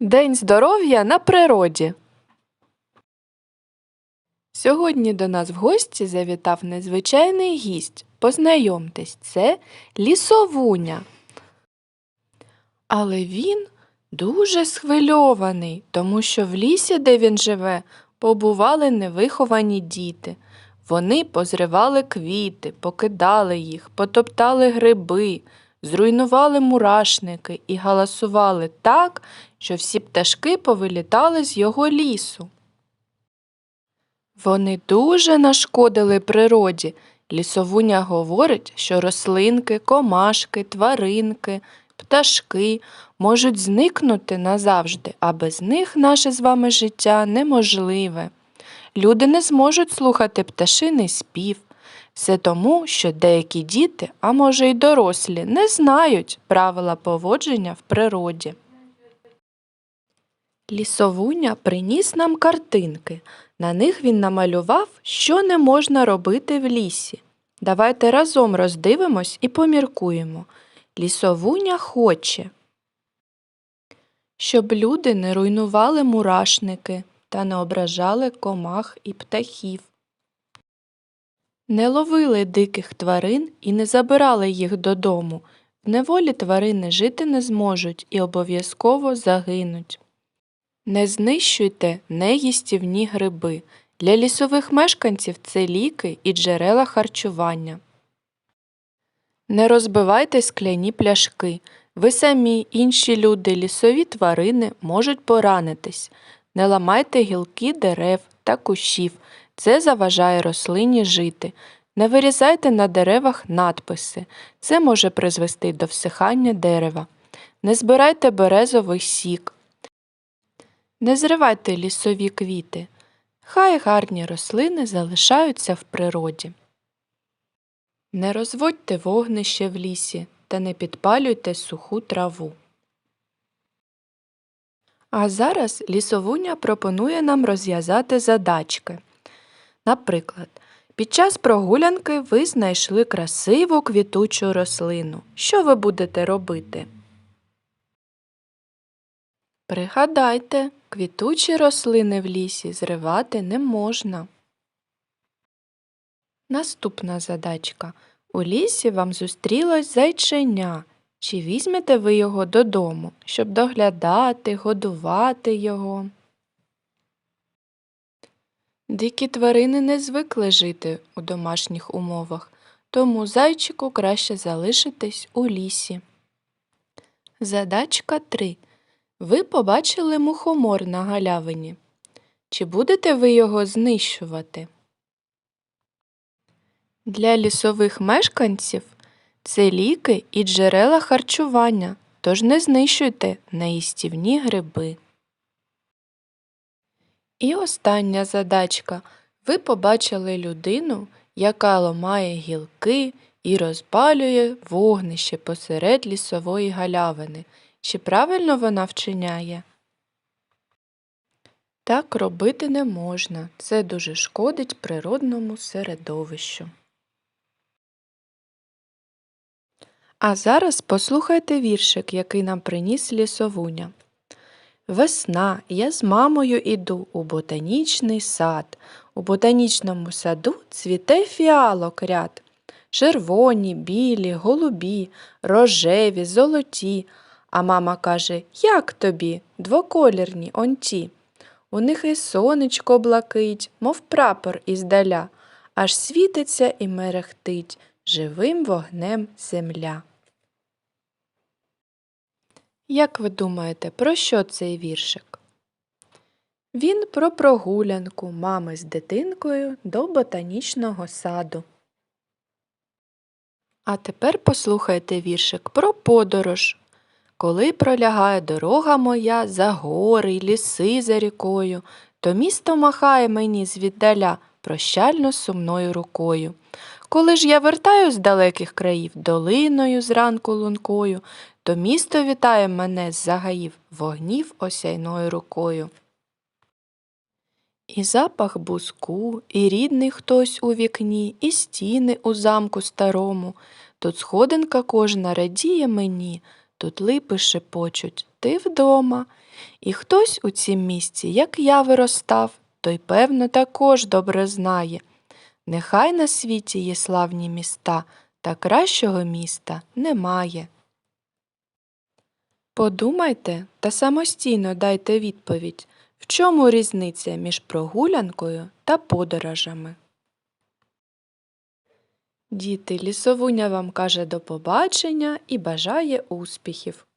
День здоров'я на природі. Сьогодні до нас в гості завітав незвичайний гість. Познайомтесь, це лісовуня. Але він дуже схвильований, тому що в лісі, де він живе, побували невиховані діти. Вони позривали квіти, покидали їх, потоптали гриби, зруйнували мурашники і галасували так, що всі пташки повилітали з його лісу. Вони дуже нашкодили природі. Лісовуня говорить, що рослинки, комашки, тваринки, пташки можуть зникнути назавжди, а без них наше з вами життя неможливе. Люди не зможуть слухати пташиний спів. Все тому, що деякі діти, а може й дорослі, не знають правила поводження в природі. Лісовуня приніс нам картинки. На них він намалював, що не можна робити в лісі. Давайте разом роздивимось і поміркуємо. Лісовуня хоче, щоб люди не руйнували мурашники та не ображали комах і птахів. Не ловили диких тварин і не забирали їх додому. В неволі тварини жити не зможуть і обов'язково загинуть. Не знищуйте неїстівні гриби. Для лісових мешканців це ліки і джерела харчування. Не розбивайте скляні пляшки. Ви самі, інші люди, лісові тварини можуть поранитись. Не ламайте гілки дерев та кущів. Це заважає рослині жити. Не вирізайте на деревах надписи. Це може призвести до всихання дерева. Не збирайте березовий сік. Не зривайте лісові квіти. Хай гарні рослини залишаються в природі. Не розводьте вогнище в лісі та не підпалюйте суху траву. А зараз лісовуня пропонує нам розв'язати задачки. Наприклад, під час прогулянки ви знайшли красиву квітучу рослину. Що ви будете робити? Пригадайте, квітучі рослини в лісі зривати не можна. Наступна задачка. У лісі вам зустрілось зайченя. Чи візьмете ви його додому, щоб доглядати, годувати його? Дикі тварини не звикли жити у домашніх умовах, тому зайчику краще залишитись у лісі. Задачка 3. Ви побачили мухомор на галявині. Чи будете ви його знищувати? Для лісових мешканців це ліки і джерела харчування, тож не знищуйте неїстівні гриби. І остання задачка. Ви побачили людину, яка ламає гілки і розпалює вогнище посеред лісової галявини. Чи правильно вона вчиняє? Так робити не можна. Це дуже шкодить природному середовищу. А зараз послухайте віршик, який нам приніс лісовуня. Весна, я з мамою іду у ботанічний сад. У ботанічному саду цвіте фіалок ряд. Червоні, білі, голубі, рожеві, золоті. А мама каже, як тобі, двоколірні он ті. У них і сонечко блакить, мов прапор іздаля, аж світиться і мерехтить живим вогнем земля. Як ви думаєте, про що цей віршик? Він про прогулянку мами з дитинкою до ботанічного саду. А тепер послухайте віршик про подорож. Коли пролягає дорога моя за гори й ліси за рікою, то місто махає мені звіддаля прощально сумною рукою. Коли ж я вертаю з далеких країв долиною зранку лункою, то місто вітає мене з загаїв вогнів осяйною рукою. І запах буску, і рідний хтось у вікні, і стіни у замку старому. Тут сходинка кожна радіє мені, тут липи шепочуть, ти вдома. І хтось у цім місці, як я виростав, той, певно, також добре знає. Нехай на світі є славні міста, та кращого міста немає. Подумайте та самостійно дайте відповідь, в чому різниця між прогулянкою та подорожами. Діти, лісовуня вам каже до побачення і бажає успіхів.